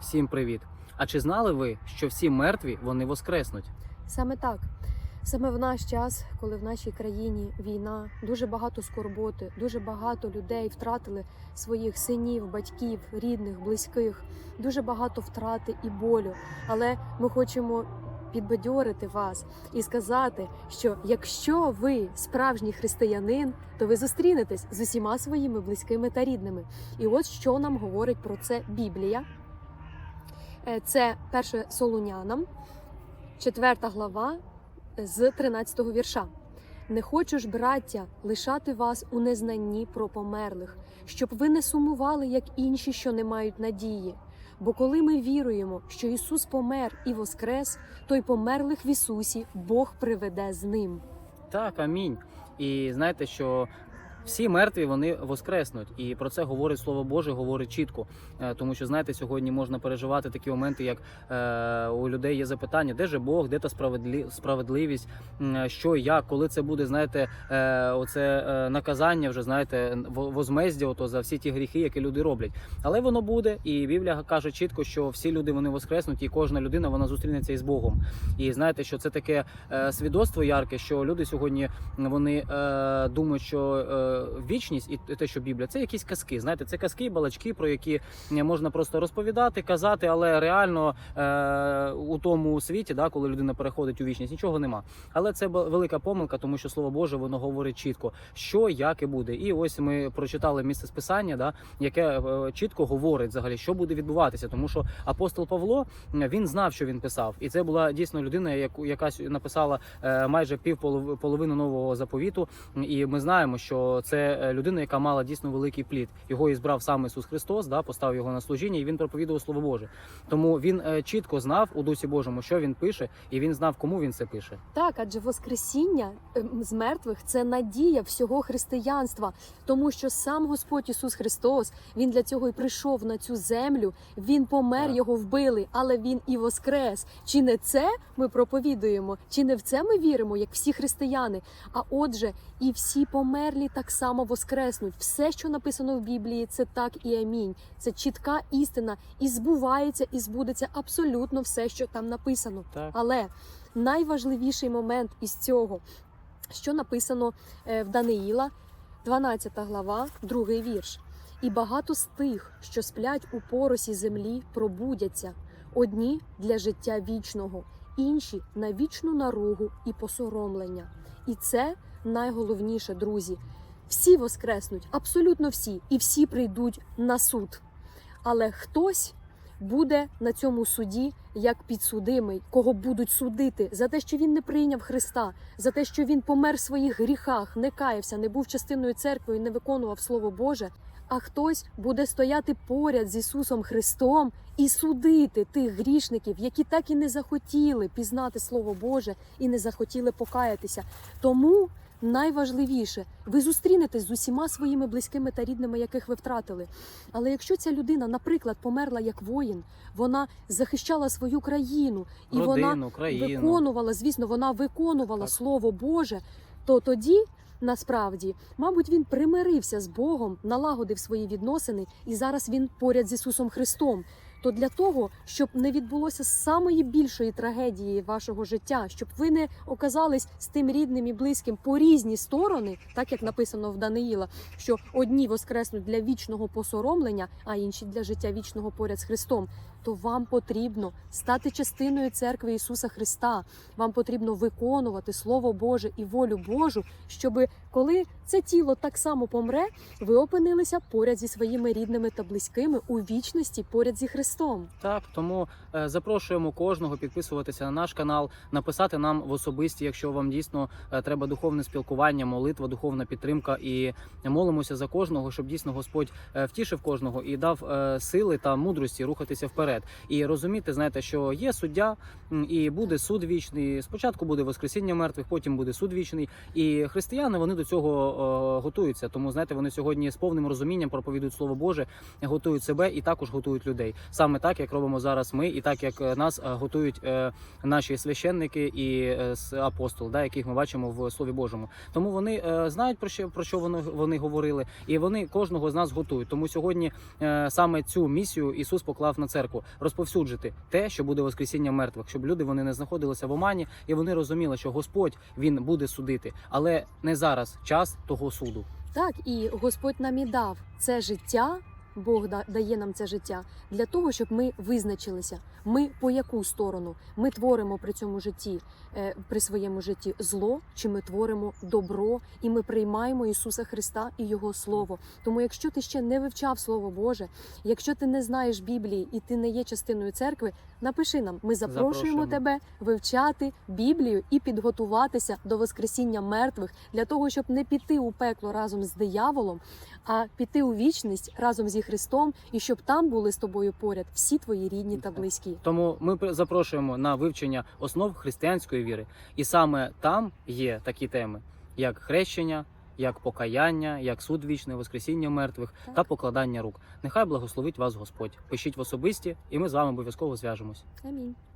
Всім привіт! А чи знали ви, що всі мертві вони воскреснуть? Саме так. Саме в наш час, коли в нашій країні війна, дуже багато скорботи, дуже багато людей втратили своїх синів, батьків, рідних, близьких, дуже багато втрати і болю. Але ми хочемо підбадьорити вас і сказати, що якщо ви справжній християнин, то ви зустрінетесь з усіма своїми близькими та рідними. І от що нам говорить про це Біблія. Е, Це перше Солунянам, четверта глава з 13-го вірша. Не хочу ж, браття, лишати вас у незнанні про померлих, щоб ви не сумували, як інші, що не мають надії. Бо коли ми віруємо, що Ісус помер і воскрес, то й померлих в Ісусі Бог приведе з ним. Так, амінь. І знаєте, що всі мертві вони воскреснуть, і про це говорить Слово Боже, говорить чітко. Е, Тому що знаєте, сьогодні можна переживати такі моменти, як е, у людей є запитання, де же Бог, де та справедливість, м, що як, коли це буде, знаєте, е, оце е, наказання, вже знаєте, во- возмездя ото за всі ті гріхи, які люди роблять. Але воно буде, і Біблія каже чітко, що всі люди вони воскреснуть, і кожна людина вона зустрінеться із Богом. І знаєте, що це таке е, свідоцтво ярке, що люди сьогодні вони е, думають, що е, вічність і те, що Біблія, це якісь казки. Знаєте, це казки, балачки, про які е, можна просто розповідати, казати, але реально е, у тому світі, да, коли людина переходить у вічність, нічого нема. Але це велика помилка, тому що слово Боже воно говорить чітко, що як і буде. І ось ми прочитали місце списання, да, яке е, чітко говорить взагалі, що буде відбуватися, тому що апостол Павло він знав, що він писав, і це була дійсно людина, яку якась написала е, майже пів полов- половину нового заповіту. І ми знаємо, що це е, людина, яка мала дійсно великий плід. Його і збрав сам Ісус Христос, да, поставив його на служіння, і він проповідував Слово Боже. Тому він е, чітко знав у Дусі Божому, що він пише, і він знав, кому він це пише. Так, адже Воскресіння ем, з мертвих це надія всього християнства, тому що сам Господь Ісус Христос Він для цього і прийшов на цю землю. Він помер, Так. його вбили, але він і воскрес. Чи не це ми проповідуємо? Чи не в це ми віримо, як всі християни? А отже, і всі померлі так само воскреснуть. Все, що написано в Біблії, це так і амінь. Це чітка істина, і збувається, і збудеться абсолютно все, що там написано. Так. Але найважливіший момент із цього, що написано е, в Даниїла, 12 глава, другий вірш. І багато з тих, що сплять у поросі землі, пробудяться одні для життя вічного, інші на вічну наругу і посоромлення. І це найголовніше, друзі. Всі воскреснуть, абсолютно всі, і всі прийдуть на суд. Але хтось буде на цьому суді як підсудимий, кого будуть судити за те, що він не прийняв Христа, за те, що він помер в своїх гріхах, не каявся, не був частиною церкви і не виконував Слово Боже. А хтось буде стояти поряд з Ісусом Христом і судити тих грішників, які так і не захотіли пізнати Слово Боже і не захотіли покаятися. Тому найважливіше, ви зустрінетесь з усіма своїми близькими та рідними, яких ви втратили. Але якщо ця людина, наприклад, померла як воїн, вона захищала свою країну і вона Родину, країну. виконувала, звісно, вона виконувала Так. Слово Боже, то тоді. Насправді, мабуть, він примирився з Богом, налагодив свої відносини, і зараз він поряд з Ісусом Христом. То для того, щоб не відбулося самої більшої трагедії вашого життя, щоб ви не оказались з тим рідним і близьким по різні сторони, так як написано в Даниїла, що одні воскреснуть для вічного посоромлення, а інші для життя вічного поряд з Христом. То вам потрібно стати частиною церкви Ісуса Христа. Вам потрібно виконувати Слово Боже і волю Божу, щоб коли це тіло так само помре, ви опинилися поряд зі своїми рідними та близькими у вічності поряд зі Христом. Так, тому е, запрошуємо кожного підписуватися на наш канал, написати нам в особисті, якщо вам дійсно е, треба духовне спілкування, молитва, духовна підтримка. І молимося за кожного, щоб дійсно Господь е, втішив кожного і дав е, сили та мудрості рухатися вперед. І розуміти, знаєте, що є суддя, і буде суд вічний. Спочатку буде воскресіння мертвих, потім буде суд вічний. І християни вони до цього е, готуються. Тому знаєте, вони сьогодні з повним розумінням проповідують слово Боже, готують себе і також готують людей. Саме так, як робимо зараз ми, і так як е, нас е, готують е, наші священники і апостол, да, яких ми бачимо в Слові Божому. Тому вони знають про що про що вони, вони говорили, і вони кожного з нас готують. Тому сьогодні саме цю місію Ісус поклав на церкву розповсюджити те, що буде воскресіння мертвих, щоб люди вони не знаходилися в омані, і вони розуміли, що Господь він буде судити, але не зараз час того суду. Так, і Господь нам і дав це життя. Бог дає нам це життя для того, щоб ми визначилися. Ми по яку сторону ми творимо при цьому житті, е, при своєму житті зло, чи ми творимо добро, і ми приймаємо Ісуса Христа і Його Слово. Тому, якщо ти ще не вивчав Слово Боже, якщо ти не знаєш Біблії і ти не є частиною церкви, напиши нам. Ми запрошуємо, Запрошуємо. тебе вивчати Біблію і підготуватися до Воскресіння мертвих для того, щоб не піти у пекло разом з дияволом, а піти у вічність разом зі Христом, і щоб там були з тобою поряд всі твої рідні та близькі. Тому ми запрошуємо на вивчення основ християнської віри, і саме там є такі теми, як хрещення, як покаяння, як суд вічне, воскресіння мертвих Так. та покладання рук. Нехай благословить вас Господь. Пишіть в особисті, і ми з вами обов'язково зв'яжемось. Амінь.